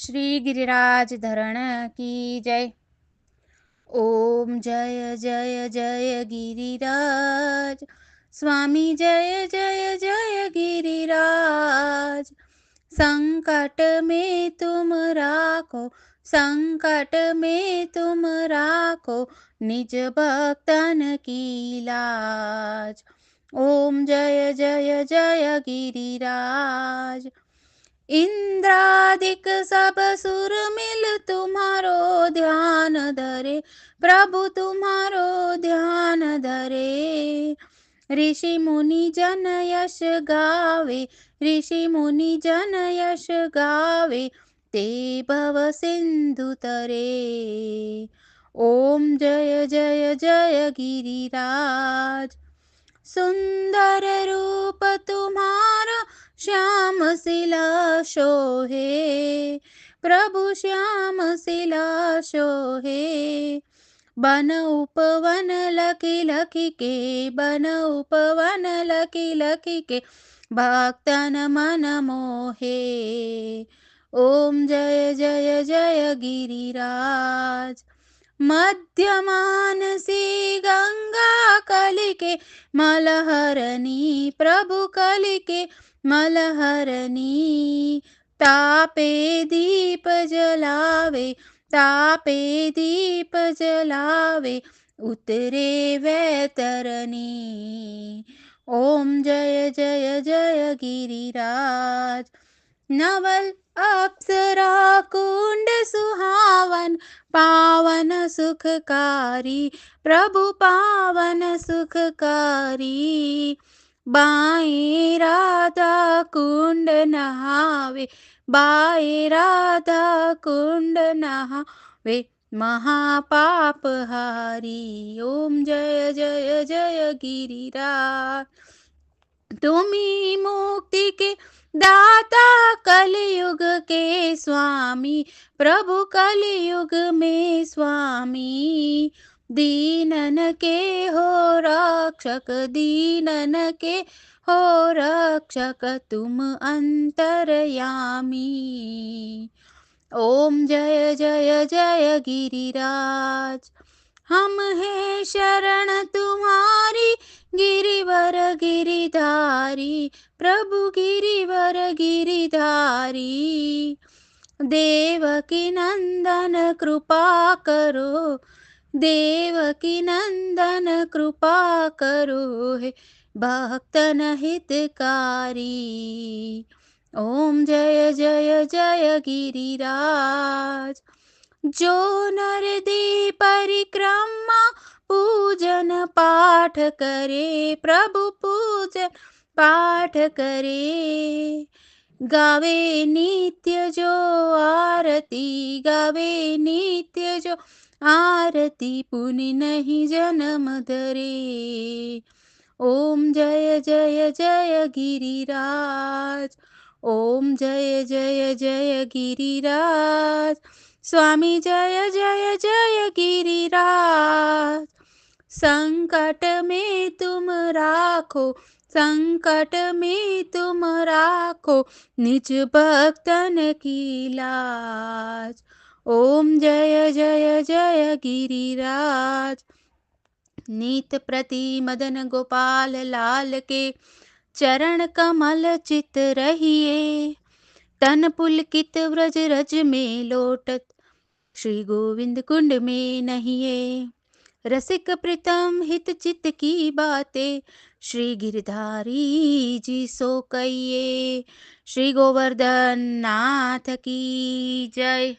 श्री गिरिराज धरण की जय। ओम जय जय जय गिरिराज। स्वामी जय जय जय गिरिराज। संकट में तुम राखो, संकट में तुम राखो, निज भक्तन की लाज। ओम जय जय जय गिरिराज। इंद्रादिक सब सुर मिल तुम्हारो ध्यान धरे, प्रभु तुम्हारो ध्यान धरे। ऋषि मुनि जन यश गावे, ऋषि मुनि जन यश गावे, ते भव सिंधु तरे। ओम जय जय जय गिरिराज, सुंदर रूप तुम्हारा शोहे प्रभु श्याम शिला शोहे बन उपवन लकी लकी के, बन उपवन लकी लकी के, भक्तन मन मोहे। ओम जय जय जय गिरिराज। मध्यमानसी गंगा कलिके मलहरणी प्रभु कलिके मलहरणी तापे दीप जलावे, तापे दीप जलावे, उतरे वैतरणी ओम जय जय जय गिरिराज। नवल अप्सरा कुंड सुहावन, पावन सुखकारी। प्रभु पावन सुखकारी। बाएँ राधा कुंड नहावे बाएँ राधा कुंड नहावे। महापाप हारी, ओम जय जय जय गिरिराज। तुम्ही मुक्ति के दाता कलयुग के स्वामी, प्रभु कलयुग में स्वामी। दीनन के हो रक्षक दीनन के हो रक्षक, तुम अंतरयामी। ओम जय जय जय गिरिराज। हम हैं शरण तुम्हारी, गिरिवर गिरिधारी, प्रभु गिरिवर गिरिधारी। देव की नंदन कृपा करो देवकी नंदन कृपा करो हे भक्तन हितकारी ओम जय जय जय गिरिराज। जो नर दे परिक्रमा पूजन, पाठ करे प्रभु पूजन पाठ करे। गावे नित्य जो आरती, गावे नित्य जो आरती पुनि नहीं जन्म धरे। ओम जय जय जय गिरिराज। ओम जय जय जय गिरिराज। स्वामी जय जय जय गिरिराज। संकट में तुम राखो, संकट में तुम राखो, निज भक्तन की लाज। ओम जय जय जय गिरिराज। नीत प्रति मदन गोपाल लाल के चरण कमल चित रहिए। तन पुलकित व्रज रज में लोटत श्री गोविंद कुंड में नहिए। रसिक प्रीतम हित चित की बातें श्री गिरधारी जी सो कहिए। श्री गोवर्धन नाथ की जय।